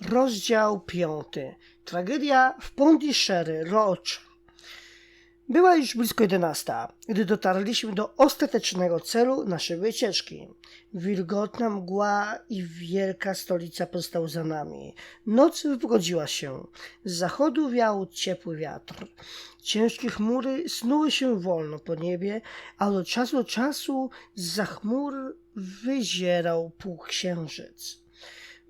Rozdział piąty. Tragedia w Pondishery Roach. Była już blisko 11, gdy dotarliśmy do ostatecznego celu naszej wycieczki. Wilgotna mgła i wielka stolica pozostały za nami. Noc wypogodziła się. Z zachodu wiał ciepły wiatr. Ciężkie chmury snuły się wolno po niebie, a od czasu do czasu z chmur wyzierał półksiężyc.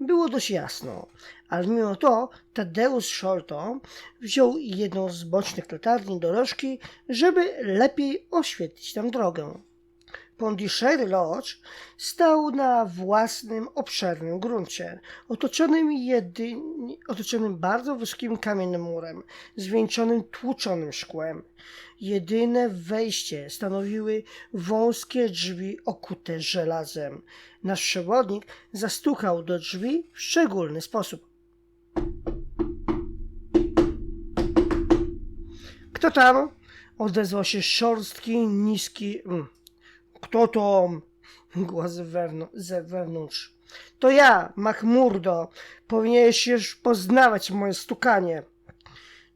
Było dość jasno, ale mimo to Tadeusz Szolto wziął jedną z bocznych latarni dorożki, żeby lepiej oświetlić tam drogę. Pondishery Lodge stał na własnym, obszernym gruncie, otoczonym, jedynie, otoczonym bardzo wysokim kamiennym murem, zwieńczonym tłuczonym szkłem. Jedyne wejście stanowiły wąskie drzwi okute żelazem. Nasz przewodnik zastukał do drzwi w szczególny sposób. Kto tam? Odezwał się szorstki, niski. mm, Kto to? Głos z wewn- ze wewnątrz. To ja, Mahmurdo. Powinieneś już poznawać moje stukanie.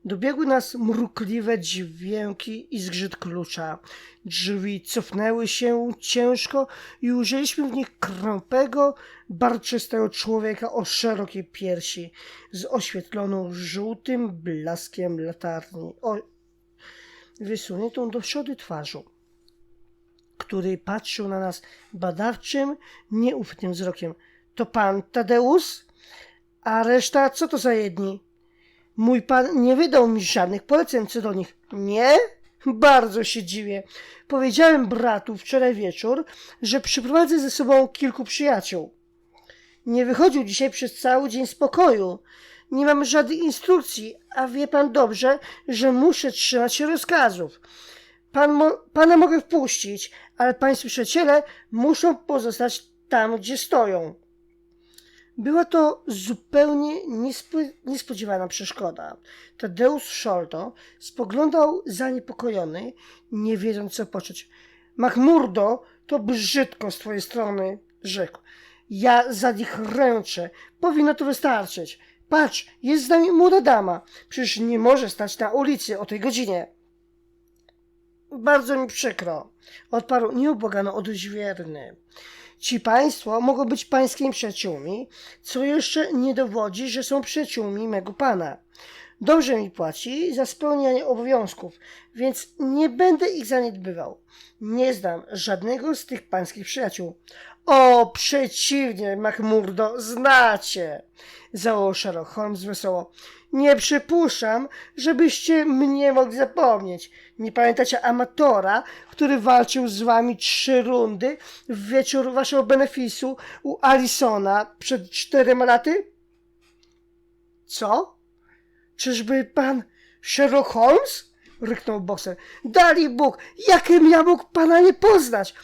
Dobiegły nas mrukliwe dźwięki i zgrzyt klucza. Drzwi cofnęły się ciężko i ujrzeliśmy w nich krąpego, barczystego człowieka o szerokiej piersi z oświetloną żółtym blaskiem latarni, o wysuniętą do przodu twarzą, który patrzył na nas badawczym, nieufnym wzrokiem. To pan Tadeusz? A reszta co to za jedni? Mój pan nie wydał mi żadnych poleceń co do nich. Nie? Bardzo się dziwię. Powiedziałem bratu wczoraj wieczór, że przyprowadzę ze sobą kilku przyjaciół. Nie wychodził dzisiaj przez cały dzień z pokoju. Nie mam żadnych instrukcji, a wie pan dobrze, że muszę trzymać się rozkazów. Pan mo- pana mogę wpuścić, ale pańscy przyjaciele muszą pozostać tam, gdzie stoją. Była to zupełnie niespo- niespodziewana przeszkoda. Tadeusz Szolto spoglądał zaniepokojony, nie wiedząc co począć. Mahmurdo, to brzydko z twojej strony, rzekł. Ja za nich ręczę. Powinno to wystarczyć. Patrz, jest z nami młoda dama. Przecież nie może stać na ulicy o tej godzinie. Bardzo mi przykro, odparł nieubłagano odźwierny. Ci państwo mogą być pańskimi przyjaciółmi, co jeszcze nie dowodzi, że są przyjaciółmi mego pana. Dobrze mi płaci za spełnianie obowiązków, więc nie będę ich zaniedbywał. Nie znam żadnego z tych pańskich przyjaciół. O, przeciwnie, Mahmurdo, znacie! zawołał Sherlock Holmes wesoło. Nie przypuszczam, żebyście mnie mogli zapomnieć. Nie pamiętacie amatora, który walczył z wami trzy rundy w wieczór waszego benefisu u Alisona przed czterema laty? Co? Czyżby pan Sherlock Holmes? ryknął bokser. Dali Bóg, jakim ja mógł pana nie poznać?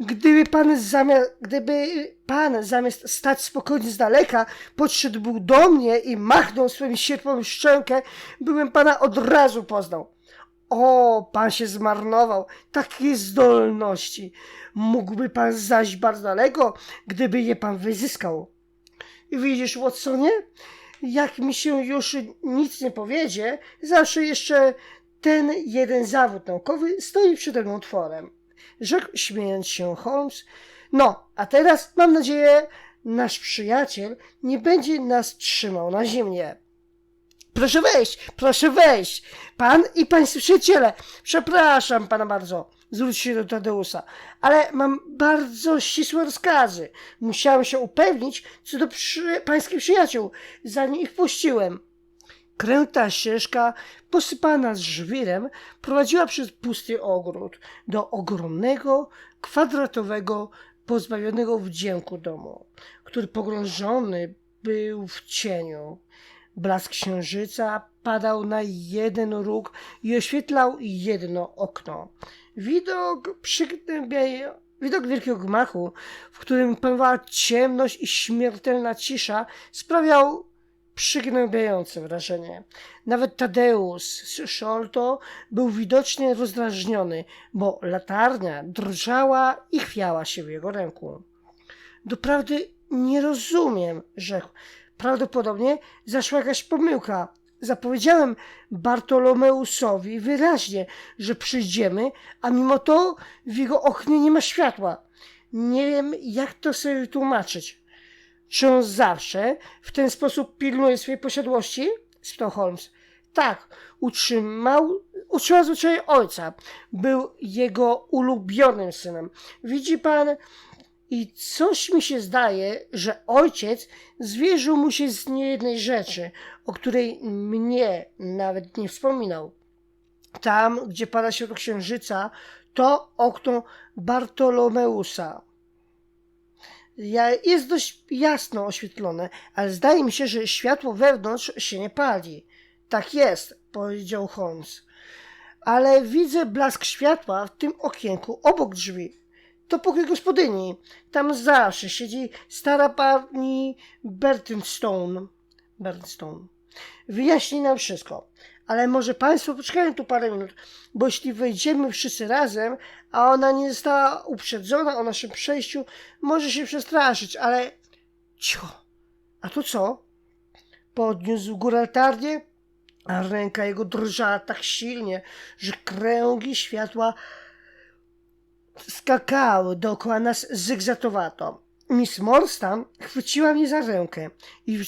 Gdyby pan zamiast, gdyby pan zamiast stać spokojnie z daleka, podszedł był do mnie i machnął swoim sierpą szczękę, byłem pana od razu poznał. O, pan się zmarnował, takiej zdolności. Mógłby pan zaś bardzo daleko, gdyby je pan wyzyskał. I widzisz, Watsonie, jak mi się już nic nie powiedzie, zawsze jeszcze ten jeden zawód naukowy stoi przed tym otworem. Rzekł śmiejąc się Holmes. No, a teraz mam nadzieję, nasz przyjaciel nie będzie nas trzymał na zimnie. Proszę wejść, proszę wejść. Pan i pańscy przyjaciele. Przepraszam pana bardzo. Zwróć się do Tadeusza. Ale mam bardzo ścisłe rozkazy. Musiałem się upewnić co do przy... pańskich przyjaciół, zanim ich puściłem. Kręta ścieżka, posypana z żwirem, prowadziła przez pusty ogród do ogromnego, kwadratowego, pozbawionego wdzięku domu, który pogrążony był w cieniu. Blask księżyca padał na jeden róg i oświetlał jedno okno. Widok przygnębiaj... Widok wielkiego gmachu, w którym panowała ciemność i śmiertelna cisza, sprawiał przygnębiające wrażenie. Nawet Tadeusz Szolto był widocznie rozdrażniony, bo latarnia drżała i chwiała się w jego ręku. Doprawdy nie rozumiem, rzekł. Prawdopodobnie zaszła jakaś pomyłka. Zapowiedziałem Bartolomeusowi wyraźnie, że przyjdziemy, a mimo to w jego oknie nie ma światła. Nie wiem, jak to sobie tłumaczyć. Czy on zawsze w ten sposób pilnuje swojej posiadłości? spytał Holmes. Tak, utrzymał, utrzymał zwyczaj ojca. Był jego ulubionym synem. Widzi pan, i coś mi się zdaje, że ojciec zwierzył mu się z niejednej rzeczy, o której mnie nawet nie wspominał. Tam, gdzie pada światło księżyca, to okno Bartolomeusa. Jest dość jasno oświetlone, ale zdaje mi się, że światło wewnątrz się nie pali. Tak jest, powiedział Holmes. Ale widzę blask światła w tym okienku obok drzwi. To pokój gospodyni. Tam zawsze siedzi stara pani Bernstone. Bernstone. Wyjaśni nam wszystko. Ale może państwo poczekają tu parę minut, bo jeśli wejdziemy wszyscy razem, a ona nie została uprzedzona o naszym przejściu, może się przestraszyć, ale... Cicho. A to co? Podniósł górę a ręka jego drżała tak silnie, że kręgi światła skakały dookoła nas zygzatowato. Miss Morstan chwyciła mnie za rękę i,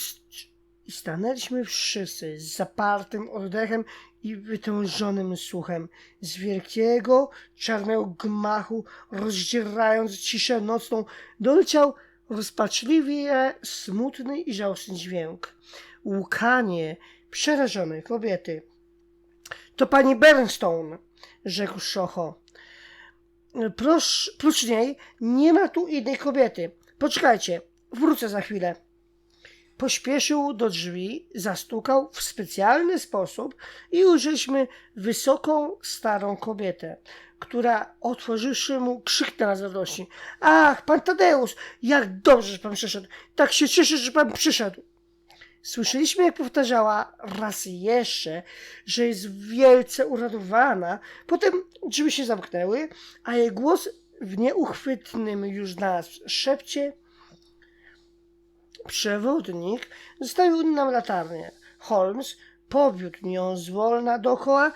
i stanęliśmy wszyscy z zapartym oddechem i wytężonym słuchem z wielkiego, czarnego gmachu, rozdzierając ciszę nocną, doleciał rozpaczliwie smutny i żałosny dźwięk. Łukanie przerażonej kobiety. To pani Bernstone, rzekł Szocho. Prócz niej nie ma tu innej kobiety. Poczekajcie, wrócę za chwilę. Pośpieszył do drzwi, zastukał w specjalny sposób i ujrzeliśmy wysoką, starą kobietę, która otworzywszy mu krzyknęła z radości. Ach, pan Tadeusz, jak dobrze, że pan przyszedł. Tak się cieszę, że pan przyszedł. Słyszeliśmy, jak powtarzała raz jeszcze, że jest wielce uradowana. Potem drzwi się zamknęły, a jej głos w nieuchwytnym już nas szepcie Przewodnik zostawił nam latarnię. Holmes powiódł nią zwolna dookoła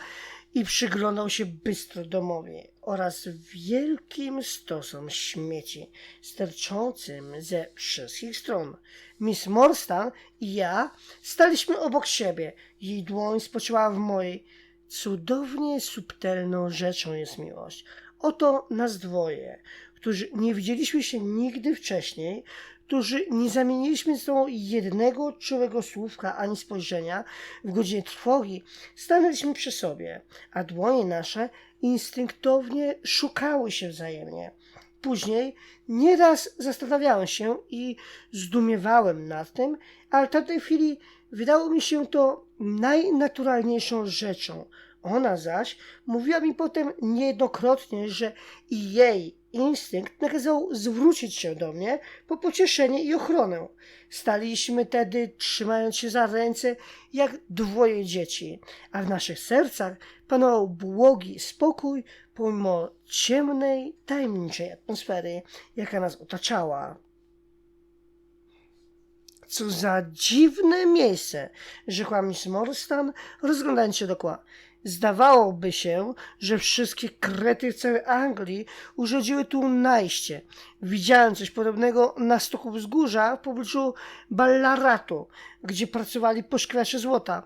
i przyglądał się bystro domowi oraz wielkim stosom śmieci sterczącym ze wszystkich stron. Miss Morstan i ja staliśmy obok siebie. Jej dłoń spoczęła w mojej. Cudownie subtelną rzeczą jest miłość. Oto nas dwoje, którzy nie widzieliśmy się nigdy wcześniej, którzy nie zamieniliśmy z sobą jednego czułego słówka ani spojrzenia, w godzinie trwogi stanęliśmy przy sobie, a dłonie nasze instynktownie szukały się wzajemnie. Później nieraz zastanawiałem się i zdumiewałem nad tym, ale w tamtej chwili wydało mi się to najnaturalniejszą rzeczą. Ona zaś mówiła mi potem niejednokrotnie, że i jej instynkt nakazał zwrócić się do mnie po pocieszenie i ochronę. Staliśmy tedy, trzymając się za ręce, jak dwoje dzieci, a w naszych sercach panował błogi spokój pomimo ciemnej, tajemniczej atmosfery, jaka nas otaczała. Co za dziwne miejsce, rzekła Miss Morstan, rozglądając się dookoła. Zdawałoby się, że wszystkie krety w całej Anglii urządziły tu najście. Widziałem coś podobnego na stoku wzgórza w pobliżu Ballaratu, gdzie pracowali poszukiwacze złota.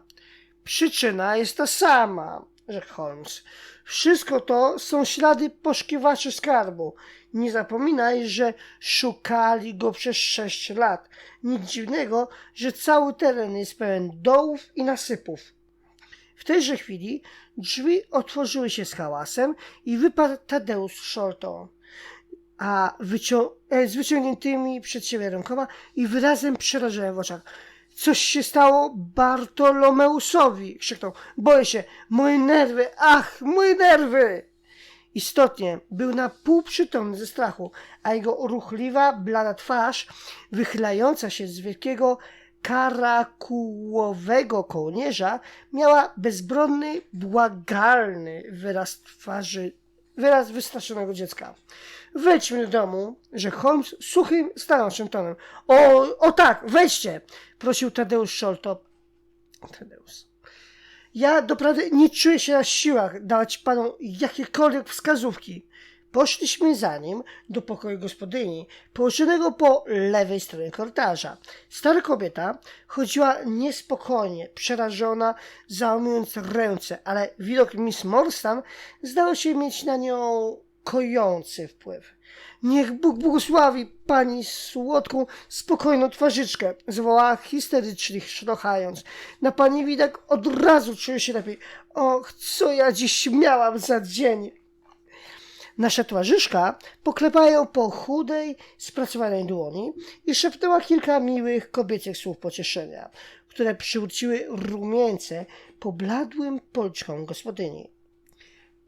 Przyczyna jest ta sama, rzekł Holmes. Wszystko to są ślady poszukiwaczy skarbu. Nie zapominaj, że szukali go przez sześć lat. Nic dziwnego, że cały teren jest pełen dołów i nasypów. W tejże chwili drzwi otworzyły się z hałasem i wypadł Tadeusz Shorton, a wycią- e, z wyciągniętymi przed siebie rękoma i wyrazem przerażenia w oczach. Coś się stało Bartolomeusowi, krzyknął. Boję się, moje nerwy, ach, moje nerwy! Istotnie, był na pół przytomny ze strachu, a jego ruchliwa, blada twarz, wychylająca się z wielkiego karakułowego kołnierza, miała bezbronny, błagalny wyraz twarzy wyraz wystraszonego dziecka. Wejdźmy do domu, że Holmes suchym, stanowczym tonem. O, o tak, wejdźcie, prosił Tadeusz Szolto. Tadeusz. Ja doprawdy nie czuję się na siłach dawać panu jakiekolwiek wskazówki. Poszliśmy za nim do pokoju gospodyni, położonego po lewej stronie korytarza. Stara kobieta chodziła niespokojnie, przerażona, załamując ręce, ale widok Miss Morstan zdał się mieć na nią kojący wpływ. Niech Bóg błogosławi pani słodką, spokojną twarzyczkę, zwołała histerycznie, szlochając. Na pani widok od razu czuję się lepiej. Och, co ja dziś miałam za dzień! Nasza towarzyszka poklepała ją po chudej, spracowanej dłoni i szepnęła kilka miłych kobiecych słów pocieszenia, które przywróciły rumieńce pobladłym policzkom gospodyni.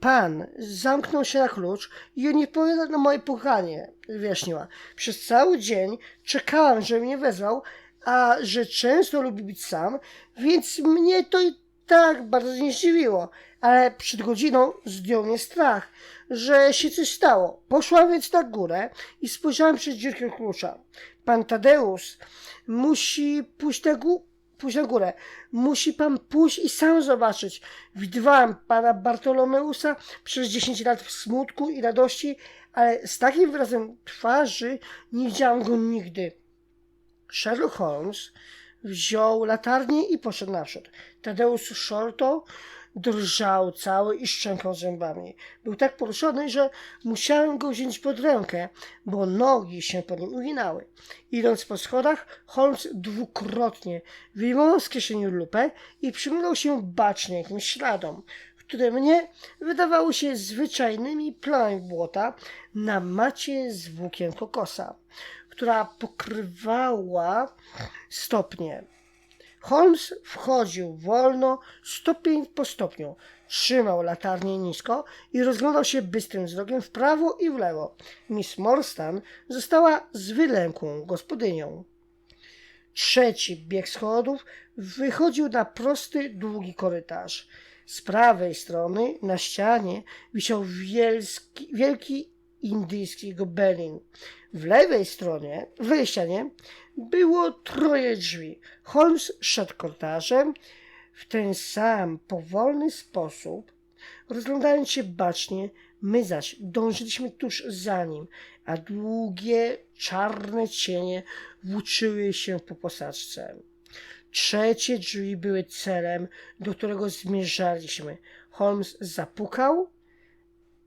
Pan zamknął się na klucz i nie odpowiada na moje pukanie, wyjaśniła. Przez cały dzień czekałam, żeby mnie wezwał, a że często lubi być sam, więc mnie to i tak bardzo nie zdziwiło. Ale przed godziną zdjął mnie strach, że się coś stało. Poszłam więc na górę i spojrzałam przez dziurkę klucza. Pan Tadeusz musi pójść na, gó- pójść na górę. Musi pan pójść i sam zobaczyć. Widywałam pana Bartolomeusa przez 10 lat w smutku i radości, ale z takim wyrazem twarzy nie widziałam go nigdy. Sherlock Holmes wziął latarnię i poszedł naprzód. Tadeusz Szolto drżał cały i szczękał zębami. Był tak poruszony, że musiałem go wziąć pod rękę, bo nogi się po nim uginały. Idąc po schodach, Holmes dwukrotnie wyjmował z kieszeni lupę i przyglądał się bacznie jakimś śladom, które mnie wydawały się zwyczajnymi plamami błota na macie z włókien kokosa, która pokrywała stopnie. Holmes wchodził wolno, stopień po stopniu. Trzymał latarnię nisko i rozglądał się bystrym wzrokiem w prawo i w lewo. Miss Morstan została z wylękłą gospodynią. Trzeci bieg schodów wychodził na prosty, długi korytarz. Z prawej strony na ścianie wisiał wielki, wielki indyjski gobelin. W lewej stronie, w lewej ścianie było troje drzwi. Holmes szedł korytarzem w ten sam powolny sposób, rozglądając się bacznie, my zaś dążyliśmy tuż za nim, a długie, czarne cienie włóczyły się po posadzce. Trzecie drzwi były celem, do którego zmierzaliśmy. Holmes zapukał,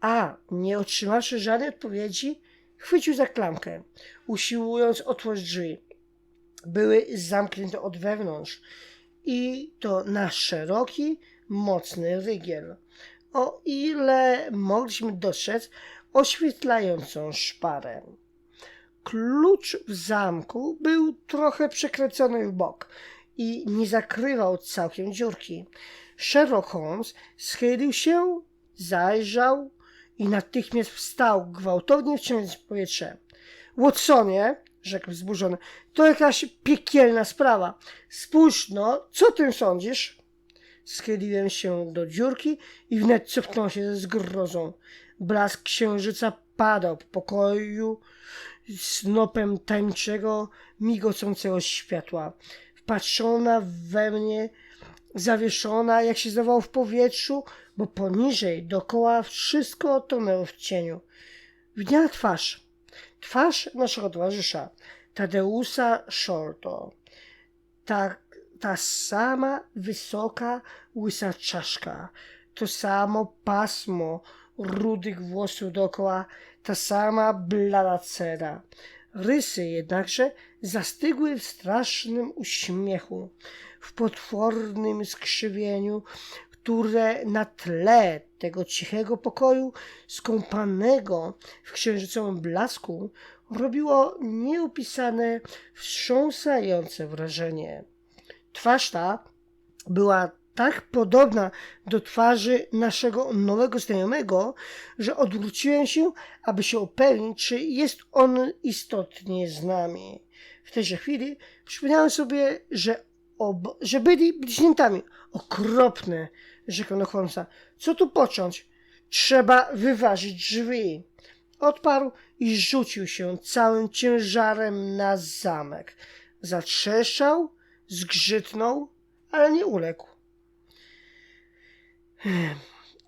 a nie otrzymawszy żadnej odpowiedzi, chwycił za klamkę, usiłując otworzyć drzwi. Były zamknięte od wewnątrz i to na szeroki, mocny rygiel. O ile mogliśmy dostrzec oświetlającą szparę. Klucz w zamku był trochę przekręcony w bok i nie zakrywał całkiem dziurki. Sherlock Holmes schylił się, zajrzał i natychmiast wstał, gwałtownie wciągając powietrze. Watsonie, rzekł wzburzony, to jakaś piekielna sprawa. Spójrz no, co ty sądzisz? Schyliłem się do dziurki i wnet cofnąłem się ze zgrozą. Blask księżyca padał po pokoju snopem tańczego, migocącego światła. Wpatrzona we mnie, zawieszona, jak się zdawało w powietrzu, bo poniżej, dokoła wszystko tonęło w cieniu. Widniała twarz. Twarz naszego towarzysza, Tadeusza Shorto. Ta, ta sama wysoka, łysa czaszka, to samo pasmo rudych włosów dookoła, ta sama blada cera. Rysy jednakże zastygły w strasznym uśmiechu, w potwornym skrzywieniu, które na tle tego cichego pokoju, skąpanego w księżycowym blasku, robiło nieopisane, wstrząsające wrażenie. Twarz ta była tak podobna do twarzy naszego nowego znajomego, że odwróciłem się, aby się upewnić, czy jest on istotnie z nami. W tejże chwili przypomniałem sobie, że, ob- że byli bliźniętami. Okropne, rzekł Holmesa. Co tu począć? Trzeba wyważyć drzwi. Odparł i rzucił się całym ciężarem na zamek. Zatrzeszczał, zgrzytnął, ale nie uległ.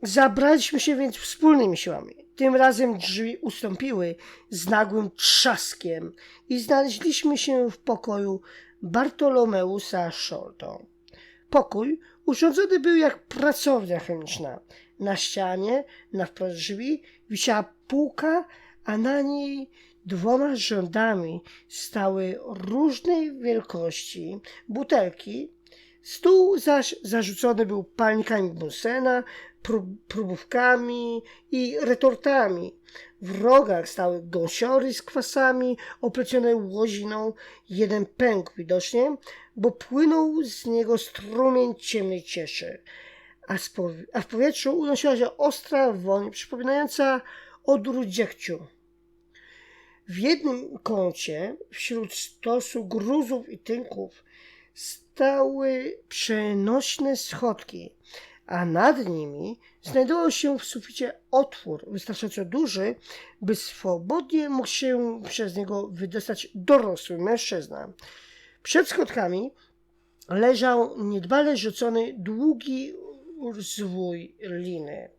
Zabraliśmy się więc wspólnymi siłami. Tym razem drzwi ustąpiły z nagłym trzaskiem i znaleźliśmy się w pokoju Bartolomeusa Shorto. Pokój urządzony był jak pracownia chemiczna. Na ścianie, na wprost drzwi, wisiała półka, a na niej dwoma rzędami stały różnej wielkości butelki. Stół zaś zarzucony był palnikami Bunsena, prób, próbówkami i retortami. W rogach stały gąsiory z kwasami oplecione łoziną. Jeden pękł widocznie, bo płynął z niego strumień ciemnej cieszy. A, a w powietrzu unosiła się ostra woń przypominająca odór dziegciu. W jednym kącie, wśród stosu gruzów i tynków, stały przenośne schodki, a nad nimi znajdował się w suficie otwór wystarczająco duży, by swobodnie mógł się przez niego wydostać dorosły mężczyzna. Przed schodkami leżał niedbale rzucony długi zwój liny.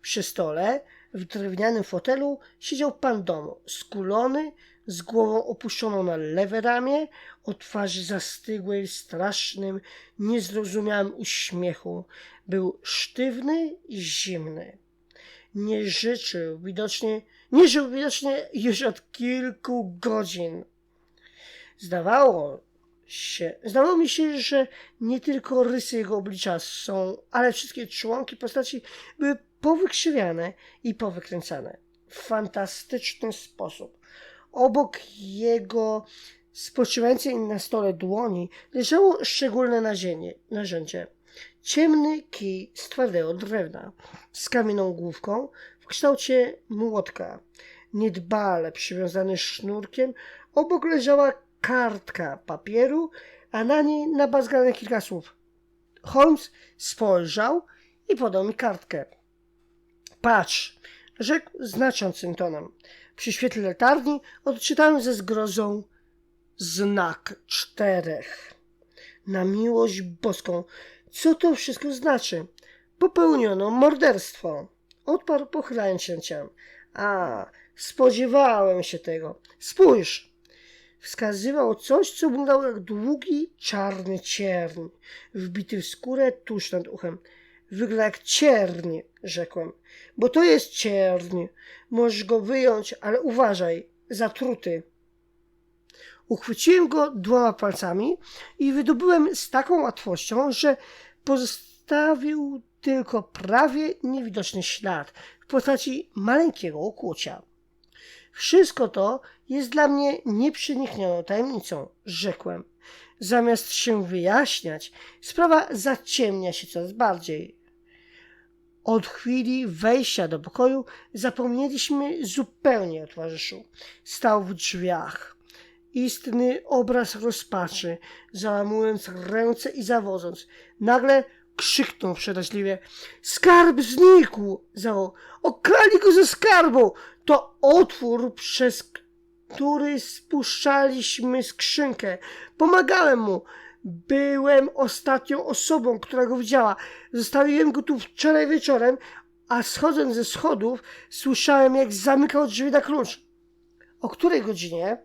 Przy stole, w drewnianym fotelu, siedział pan domu, skulony, z głową opuszczoną na lewe ramię, o twarzy zastygłej w strasznym, niezrozumiałym uśmiechu. Był sztywny i zimny. Nie życzył widocznie, nie żył widocznie już od kilku godzin. Zdawało się, zdawało mi się, że nie tylko rysy jego oblicza są, ale wszystkie członki postaci były powykrzywiane i powykręcane w fantastyczny sposób. Obok jego spoczywającej na stole dłoni leżało szczególne nazienie, narzędzie. Ciemny kij z twardego drewna, z kamienną główką w kształcie młotka. Niedbale przywiązany sznurkiem, obok leżała kartka papieru, a na niej nabazgane kilka słów. Holmes spojrzał i podał mi kartkę. Patrz, rzekł znaczącym tonem. Przy świetle latarni odczytałem ze zgrozą znak czterech. Na miłość boską, co to wszystko znaczy? Popełniono morderstwo. Odparł pochylając się ciałem. A, spodziewałem się tego. Spójrz. Wskazywał coś, co wyglądało jak długi, czarny cierń, wbity w skórę tuż nad uchem. Wygląda jak cierń, rzekłem. Bo to jest cierń. Możesz go wyjąć, ale uważaj, zatruty. Uchwyciłem go dwoma palcami i wydobyłem z taką łatwością, że pozostawił tylko prawie niewidoczny ślad w postaci maleńkiego okłucia. Wszystko to jest dla mnie nieprzeniknioną tajemnicą, rzekłem. Zamiast się wyjaśniać, sprawa zaciemnia się coraz bardziej. Od chwili wejścia do pokoju zapomnieliśmy zupełnie o towarzyszu. Stał w drzwiach. Istny obraz rozpaczy, załamując ręce i zawodząc. Nagle krzyknął przeraźliwie. Skarb znikł! Zawołał. Okrali go ze skarbu! To otwór, przez który spuszczaliśmy skrzynkę. Pomagałem mu. Byłem ostatnią osobą, która go widziała. Zostawiłem go tu wczoraj wieczorem, a schodząc ze schodów słyszałem, jak zamykał drzwi na klucz. O której godzinie?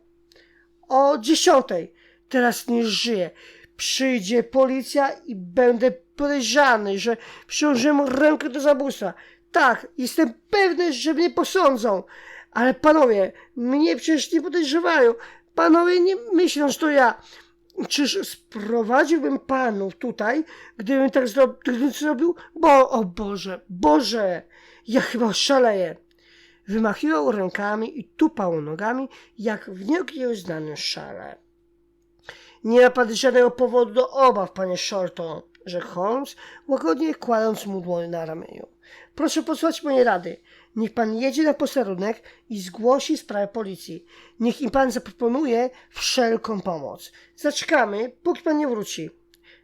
O dziesiątej. Teraz nie żyję. Przyjdzie policja i będę podejrzany, że przyłożyłem rękę do zabójstwa. Tak, jestem pewny, że mnie posądzą. Ale panowie, mnie przecież nie podejrzewają. Panowie nie myślą, że to ja. Czyż sprowadziłbym panów tutaj, gdybym tak zrobił? Bo, o Boże, Boże, ja chyba szaleję. Wymachiwał rękami i tupał nogami, jak w nieokiełznanym szale. Nie ma pan żadnego powodu do obaw, panie Shorton, rzekł Holmes, łagodnie kładąc mu dłoń na ramieniu. Proszę posłuchać mojej rady. Niech pan jedzie na posterunek i zgłosi sprawę policji. Niech im pan zaproponuje wszelką pomoc. Zaczekamy, póki pan nie wróci.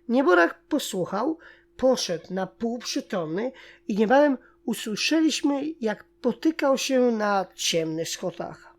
Nieborak posłuchał, poszedł na pół przytomny i niebawem usłyszeliśmy, jak potykał się na ciemnych schodach.